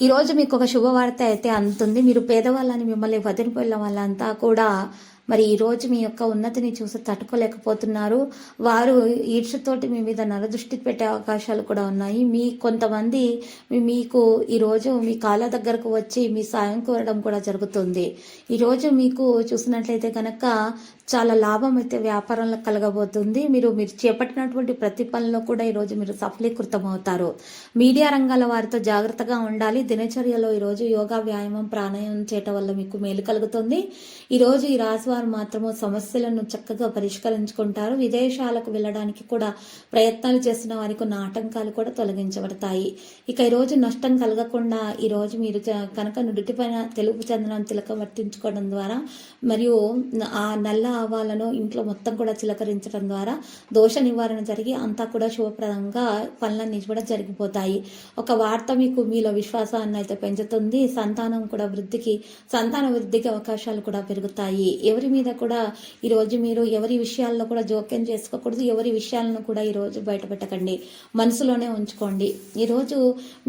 ఈరోజు మీకు ఒక శుభవార్త అయితే అందుతుంది. మీరు పేదవాళ్ళని మిమ్మల్ని వదిలిపోయిన వాళ్ళంతా కూడా మరి ఈరోజు మీ యొక్క ఉన్నతిని చూసి తట్టుకోలేకపోతున్నారు. వారు ఈర్షతోటి మీ మీద నరదృష్టి పెట్టే అవకాశాలు కూడా ఉన్నాయి. మీ కొంతమంది మీకు ఈరోజు మీ కాళ్ళ దగ్గరకు వచ్చి మీ సాయం కోరడం కూడా జరుగుతుంది. ఈరోజు మీకు చూసినట్లయితే కనుక చాలా లాభం అయితే వ్యాపారంలో కలగబోతుంది. మీరు మీరు చేపట్టినటువంటి ప్రతి పనిలో కూడా ఈరోజు మీరు సఫలీకృతం అవుతారు మీడియా రంగాల వారితో జాగ్రత్తగా ఉండాలి. దినచర్యలో ఈరోజు యోగా వ్యాయామం ప్రాణాయామం చేయటం వల్ల మీకు మేలు కలుగుతుంది. ఈరోజు ఈ రాశి వారు మాత్రము సమస్యలను చక్కగా పరిష్కరించుకుంటారు. విదేశాలకు వెళ్ళడానికి కూడా ప్రయత్నాలు చేస్తున్న వారికి ఉన్న ఆటంకాలు కూడా తొలగించబడతాయి. ఇక ఈరోజు నష్టం కలగకుండా ఈరోజు మీరు కనుక నుడిటిపైన తెలుపు చందనం తిలకం వర్తించుకోవడం ద్వారా మరియు ఆ నల్ల ఆవాలను ఇంట్లో మొత్తం కూడా చిలకరించడం ద్వారా దోష నివారణ జరిగి అంతా కూడా శుభప్రదంగా పనులన్నీ కూడా జరిగిపోతాయి. ఒక వార్త మీకు మీలో విశ్వాసాన్ని అయితే పెంచుతుంది. సంతానం కూడా వృద్ధికి సంతాన వృద్ధికి అవకాశాలు కూడా పెరుగుతాయి. ఎవరి మీద కూడా ఈరోజు మీరు ఎవరి విషయాల్లో కూడా జోక్యం చేసుకోకూడదు. ఎవరి విషయాలను కూడా ఈరోజు బయట పెట్టకండి మనసులోనే ఉంచుకోండి. ఈరోజు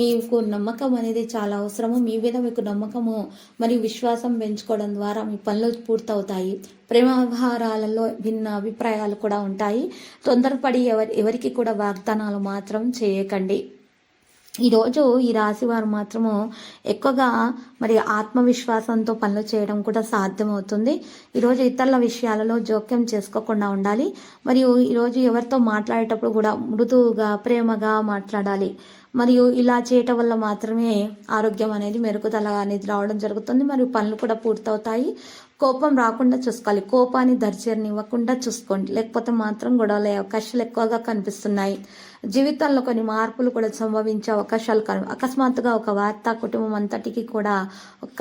మీకు నమ్మకం అనేది చాలా అవసరము. మీ మీద మీకు నమ్మకము మరియు విశ్వాసం పెంచుకోవడం ద్వారా మీ పనులు పూర్తవుతాయి. ప్రేమ వ్యవహారాలలో భిన్న అభిప్రాయాలు కూడా ఉంటాయి. తొందరపడి ఎవరి ఎవరికి కూడా వాగ్దానాలు మాత్రం చేయకండి. ఈరోజు ఈ రాశి వారు మాత్రము ఎక్కువగా మరి ఆత్మవిశ్వాసంతో పనులు చేయడం కూడా సాధ్యమవుతుంది. ఈరోజు ఇతరుల విషయాలలో జోక్యం చేసుకోకుండా ఉండాలి. మరియు ఈరోజు ఎవరితో మాట్లాడేటప్పుడు కూడా మృదువుగా ప్రేమగా మాట్లాడాలి. మరియు ఇలా చేయటం వల్ల మాత్రమే ఆరోగ్యం అనేది మెరుగుదల అనేది రావడం జరుగుతుంది. మరియు పనులు కూడా పూర్తవుతాయి. కోపం రాకుండా చూసుకోవాలి. కోపాన్ని దర్శనివ్వకుండా చూసుకోండి. లేకపోతే మాత్రం గొడవలు అవకాశాలు ఎక్కువగా కనిపిస్తున్నాయి. జీవితంలో కొన్ని మార్పులు కూడా సంభవించే అవకాశాలు కను అకస్మాత్తుగా ఒక వార్త కుటుంబం అంతటికి కూడా ఒక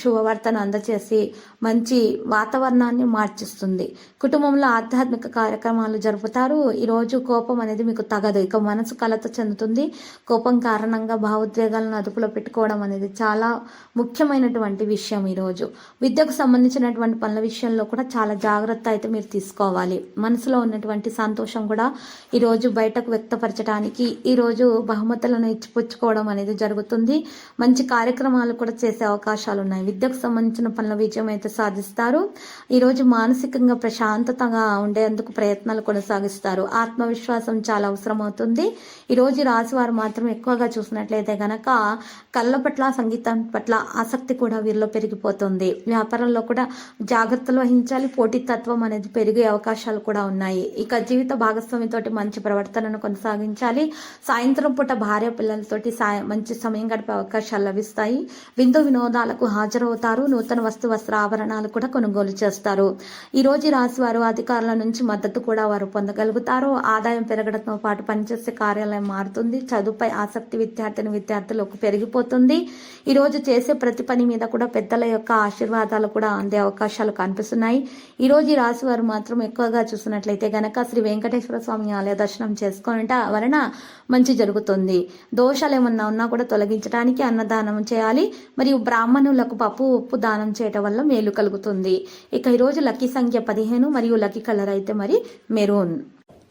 శుభవార్తను అందచేసి మంచి వాతావరణాన్ని మార్చిస్తుంది. కుటుంబంలో ఆధ్యాత్మిక కార్యక్రమాలు జరుపుతారు. ఈరోజు కోపం అనేది మీకు తగదు. ఇక మనసు కలత చెందుతుంది. కోపం కారణంగా భావోద్వేగాలను అదుపులో పెట్టుకోవడం అనేది చాలా ముఖ్యమైనటువంటి విషయం ఈరోజు విద్యకు సంబంధించిన సంబంధించినటువంటి పనుల విషయంలో కూడా చాలా జాగ్రత్త అయితే మీరు తీసుకోవాలి. మనసులో ఉన్నటువంటి సంతోషం కూడా ఈరోజు బయటకు వ్యక్తపరచడానికి ఈరోజు బహుమతులను ఇచ్చిపుచ్చుకోవడం అనేది జరుగుతుంది. మంచి కార్యక్రమాలు కూడా చేసే అవకాశాలు ఉన్నాయి. విద్యకు సంబంధించిన పనుల విజయం అయితే సాధిస్తారు. ఈరోజు మానసికంగా ప్రశాంతతగా ఉండేందుకు ప్రయత్నాలు కొనసాగిస్తారు. ఆత్మవిశ్వాసం చాలా అవసరం అవుతుంది ఈరోజు రాశి వారు మాత్రం ఎక్కువగా చూసినట్లయితే గనక కళ్ళ పట్ల సంగీతం పట్ల ఆసక్తి కూడా వీరిలో పెరిగిపోతుంది. వ్యాపారంలో కూడా జాగ్రత్తలు వహించాలి. పోటీతత్వం అనేది పెరిగే అవకాశాలు కూడా ఉన్నాయి. ఇక జీవిత భాగస్వామితోటి మంచి ప్రవర్తనను కొనసాగించాలి. సాయంత్రం పూట భార్య పిల్లలతోటి సాయం మంచి సమయం గడిపే అవకాశాలు లభిస్తాయి. విందు వినోదాలకు హాజరవుతారు. నూతన వస్తు వస్త్ర ఆభరణాలు కూడా కొనుగోలు చేస్తారు. ఈరోజు రాశి వారు అధికారుల నుంచి మద్దతు కూడా వారు పొందగలుగుతారు. ఆదాయం పెరగడంతో పాటు పనిచేసే కార్యాలయం మారుతుంది. చదువుపై ఆసక్తి విద్యార్థిని విద్యార్థులకు పెరిగిపోతుంది. ఈరోజు చేసే ప్రతి పని మీద కూడా పెద్దల యొక్క ఆశీర్వాదాలు కూడా అందే అవకాశాలు కనిపిస్తున్నాయి. ఈ రోజు ఈ రాశి వారు మాత్రం ఎక్కువగా చూసినట్లయితే గనక శ్రీ వెంకటేశ్వర స్వామి ఆలయ దర్శనం చేసుకోవట వలన మంచి జరుగుతుంది. దోషాలు ఏమన్నా ఉన్నా కూడా తొలగించడానికి అన్నదానం చేయాలి. మరియు బ్రాహ్మణులకు పప్పు ఉప్పు దానం చేయటం వల్ల మేలు కలుగుతుంది. ఇక ఈరోజు లక్కీ సంఖ్య పదిహేను మరియు లక్కీ కలర్ అయితే మరి మెరూన్.